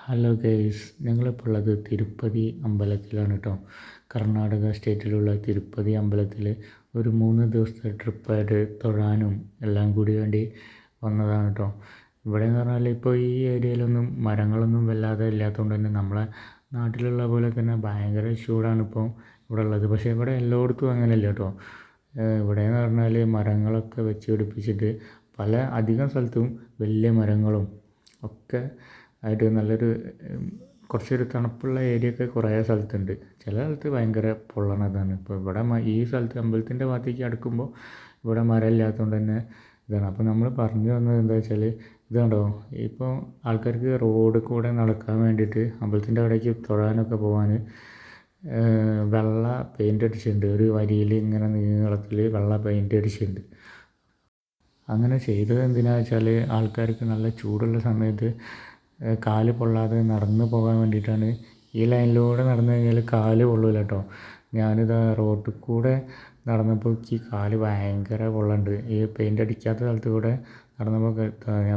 Hello guys ഞങ്ങളിപ്പോൾ ഉള്ളത് തിരുപ്പതി അമ്പലത്തിലാണ് കേട്ടോ കർണാടക സ്റ്റേറ്റിലുള്ള തിരുപ്പതി അമ്പലത്തിൽ ഒരു മൂന്ന് ദിവസത്തെ ട്രിപ്പായിട്ട് തൊഴാനും എല്ലാം കൂടി വേണ്ടി വന്നതാണ് കേട്ടോ ഇവിടെ എന്ന് പറഞ്ഞാൽ ഇപ്പോൾ ഈ ഏരിയയിലൊന്നും മരങ്ങളൊന്നും വല്ലാതെ ഇല്ലാത്തതുകൊണ്ട് തന്നെ നമ്മളെ നാട്ടിലുള്ള പോലെ തന്നെ ഭയങ്കര ചൂടാണ് ഇപ്പോൾ ഇവിടെ ഉള്ളത് പക്ഷേ ഇവിടെ എല്ലായിടത്തും അങ്ങനെയല്ല കേട്ടോ ഇവിടെ എന്ന് പറഞ്ഞാൽ മരങ്ങളൊക്കെ വെച്ച് പിടിപ്പിച്ചിട്ട് പല അധികം സ്ഥലത്തും വലിയ മരങ്ങളും ഒക്കെ ആയിട്ട് നല്ലൊരു കുറച്ചൊരു തണുപ്പുള്ള ഏരിയ ഒക്കെ കുറേ സ്ഥലത്തുണ്ട്. ചില സ്ഥലത്ത് ഭയങ്കര പൊള്ളണതാണ് ഇപ്പോൾ ഇവിടെ ഈ സ്ഥലത്ത് അമ്പലത്തിന്റെ ഭാഗത്തേക്ക് അടുക്കുമ്പോൾ ഇവിടെ മരം ഇല്ലാത്തതുകൊണ്ട് തന്നെ ഇതാണ്. അപ്പോൾ നമ്മൾ പറഞ്ഞു വന്നത് എന്താ വെച്ചാൽ ഇതുണ്ടോ ഇപ്പോൾ ആൾക്കാർക്ക് റോഡ് കൂടെ നടക്കാൻ വേണ്ടിയിട്ട് അമ്പലത്തിന്റെ അവിടേക്ക് തൊഴാനൊക്കെ പോകാൻ വെള്ള പെയിന്റ് അടിച്ചിട്ടുണ്ട്. ഒരു വരിയിൽ ഇങ്ങനെ നീളത്തിൽ വെള്ള പെയിന്റ് അടിച്ചിട്ടുണ്ട്. അങ്ങനെ ചെയ്തത് എന്തിനാ വെച്ചാൽ ആൾക്കാർക്ക് നല്ല ചൂടുള്ള സമയത്ത് കാൽ പൊള്ളാതെ നടന്ന് പോകാൻ വേണ്ടിയിട്ടാണ് ഈ ലൈനിലൂടെ നടന്നു കഴിഞ്ഞാൽ കാൽ പൊള്ളില്ല കേട്ടോ ഞാനിതാ റോട്ടിൽ കൂടെ നടന്നപ്പോൾ എനിക്ക് കാൽ ഭയങ്കര പൊള്ളുണ്ട് ഈ പെയിന്റ് അടിക്കാത്ത സ്ഥലത്ത് കൂടെ നടന്നപ്പോൾ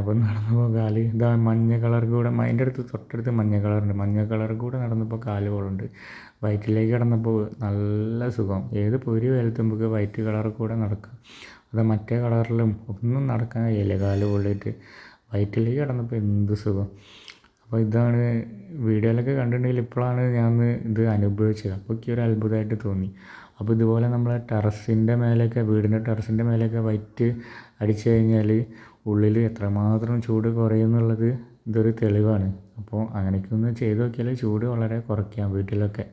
അപ്പം നടന്നപ്പോൾ കാൽ ഇതാ മഞ്ഞ കളർ കൂടെ അതിന്റെ അടുത്ത് തൊട്ടടുത്ത് മഞ്ഞ കളറുണ്ട് മഞ്ഞ കളർ കൂടെ നടന്നപ്പോൾ കാൽ പൊള്ളുന്നുണ്ട് വയറ്റിലേക്ക് കിടന്നപ്പോൾ നല്ല സുഖം. ഏത് പൊരി വെയിലത്തുമ്പോൾ വൈറ്റ് കളർ കൂടെ നടക്കാം. അത് മറ്റേ കളറിലും ഒന്നും നടക്കാൻ കഴിയില്ല കാൽ പൊള്ളിയിട്ട് വയറ്റിലേക്ക് കടന്നപ്പോൾ എന്ത് സുഖം. അപ്പോൾ ഇതാണ് വീഡിയോയിലൊക്കെ കണ്ടിട്ടുണ്ടെങ്കിൽ ഇപ്പോഴാണ് ഞാൻ ഇത് അനുഭവിച്ചത്. അപ്പോൾ എനിക്ക് ഒരു അത്ഭുതമായിട്ട് തോന്നി. അപ്പോൾ ഇതുപോലെ നമ്മൾ ടെറസിന്റെ മേലെയൊക്കെ വീടിന്റെ ടെറസിന്റെ മേലെയൊക്കെ വൈറ്റ് അടിച്ചു കഴിഞ്ഞാൽ ഉള്ളിൽ എത്രമാത്രം ചൂട് കുറയും എന്നുള്ളത് ഇതൊരു തെളിവാണ്. അപ്പോൾ അങ്ങനെയൊക്കെ ഒന്ന് ചെയ്ത് നോക്കിയാൽ ചൂട് വളരെ കുറയ്ക്കാം വീട്ടിലൊക്കെ.